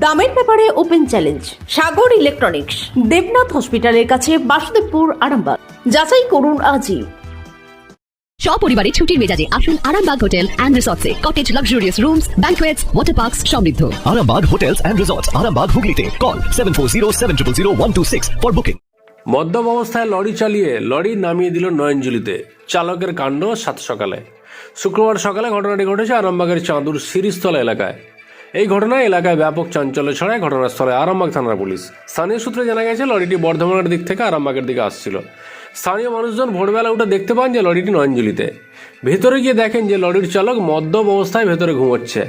দামের ব্যাপারে open challenge Sagar electronics Debnath হসপিটালের কাছে বাসুদেবপুর আরামবাগ। যাচাই করুন আজই। সপরিবারে ছুটির মেজাজে আসুন Arambagh hotel and রিসর্টসে। Cottage luxurious rooms banquets water parks সমৃদ্ধ। Arambag Hotels and Resorts, Arambag Hooghly Call 740 for booking. মদ্যপ অবস্থায় লরি চালিয়ে লরি নামিয়ে দিল নয়নজুলিতে। চালকের কাণ্ড সাত সকালে। শুক্রবার সকালে ঘটনাটি ঘটেছে আরামবাগের চাঁদুর সিরিজতলা এলাকায়। এই ঘটনায় এলাকায় ব্যাপক চাঞ্চল্য ছড়ায় ঘটনাস্থলে আরামবাগ থানার পুলিশ। স্থানীয় সূত্রে জানা গেছে লরিটি বর্ধমানের দিক থেকে আরামবাগের দিকে আসছিল। স্থানীয় মানুষজন ভোরবেলা উঠে দেখতে পান যে লরিটি নয়নজুলিতে। ভেতরে গিয়ে দেখেন যে লরির চালক মদ্যপ অবস্থায় ভেতরে ঘুমোচ্ছে।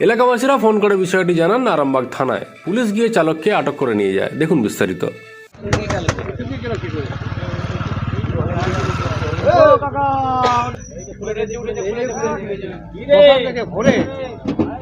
এলাকাবাসীরা ফোন করে বিষয়টি জানান আরামবাগ থানায়। পুলিশ গিয়ে চালককে আটক করে নিয়ে যায়। দেখুন বিস্তারিত।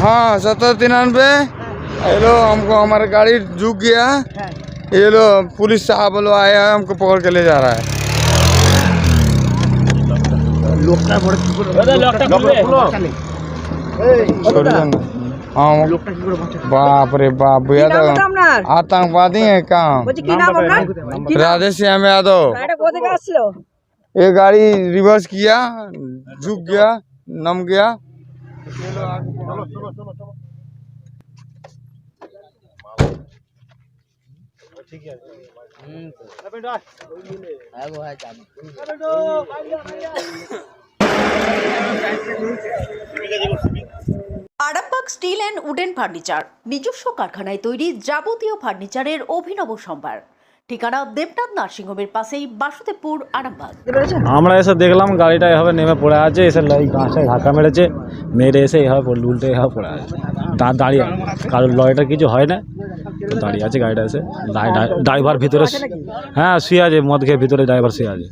हाँ सत्तर तिरानबे। हेलो हमको हमारा गाड़ी झुक गया। ये लो पुलिस साहब लोग आया हमको पकड़ के ले जा रहा है। लोकता बड़ा लोकता খুলে तो आतंकवादी है काम বলছি কি নাম আপনার কি राधे श्याम यादव এটা কোথা থেকে আসছিল ये गाड़ी रिवर्स किया झुक गया नम गया Arambagh steel and wooden furniture নিজস্ব কারখানায় তৈরি যাবতীয় ফার্নিচারের অভিনব সম্ভার। ঠিকানা দেবনাথ নার্সিংহোমের পাশেই বাসুদেবপুর আরামবাগ। আমরা এসে দেখলাম গাড়িটা এভাবে নেমে পড়ে আছে এসে এই গাছটায় ধাক্কা মেরেছে মেরে এসে এভাবে উল্টে এভাবে পড়ে আছে। দাঁড়িয়ে কারোর লরিটা কিছু হয় না তো দাঁড়িয়ে আছে গাড়িটা এসে। ড্রাই- ড্রাই- ড্রাইভার ভিতরে হ্যাঁ শুয়ে আছে মদ খেয়ে ভিতরে ড্রাইভার শুয়ে আছে।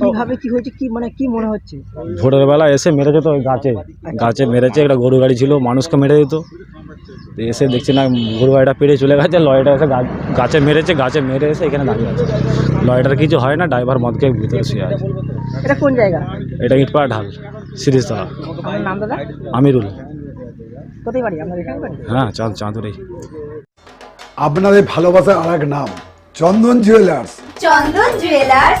কীভাবে কি হয়েছে? কি মানে কি মনে হচ্ছে? ভোরের বেলা এসে মেরেছে তো ওই গাছে। গাছে মেরেছে একটা গরু গাড়ি ছিল মানুষকে মেরে দিত। তো এসে দেখছি না গরু গাড়িটা পেরিয়ে চলে গেছে লরিটা এসে গাছে মেরেছে গাছে মেরে এসে এখানে দাঁড়িয়ে আছে। লরিটার কিছু হয় না ড্রাইভার মদ খেয়ে ভিতরে শুয়ে আছে। এটা কোন জায়গা? এটা ইটপাড়া ঢাল সিরিজতলা। আপনার নাম দাদা? আমিরুল। কোথায় বাড়ি? হ্যাঁ চাঁদ চাঁদুরেই আপনাদের ভালোবাসার আর এক নাম চন্দন জুয়েলার্স। চন্দন জুয়েলার্স।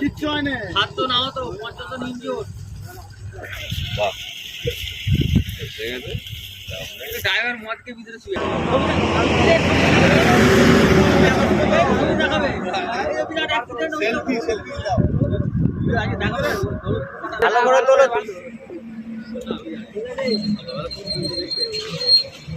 কিচ্ছু হয় না তো না তো পঞ্চাশ ইঞ্জোর বাহ ড্রাইভার মদকে ভিতরে ভালো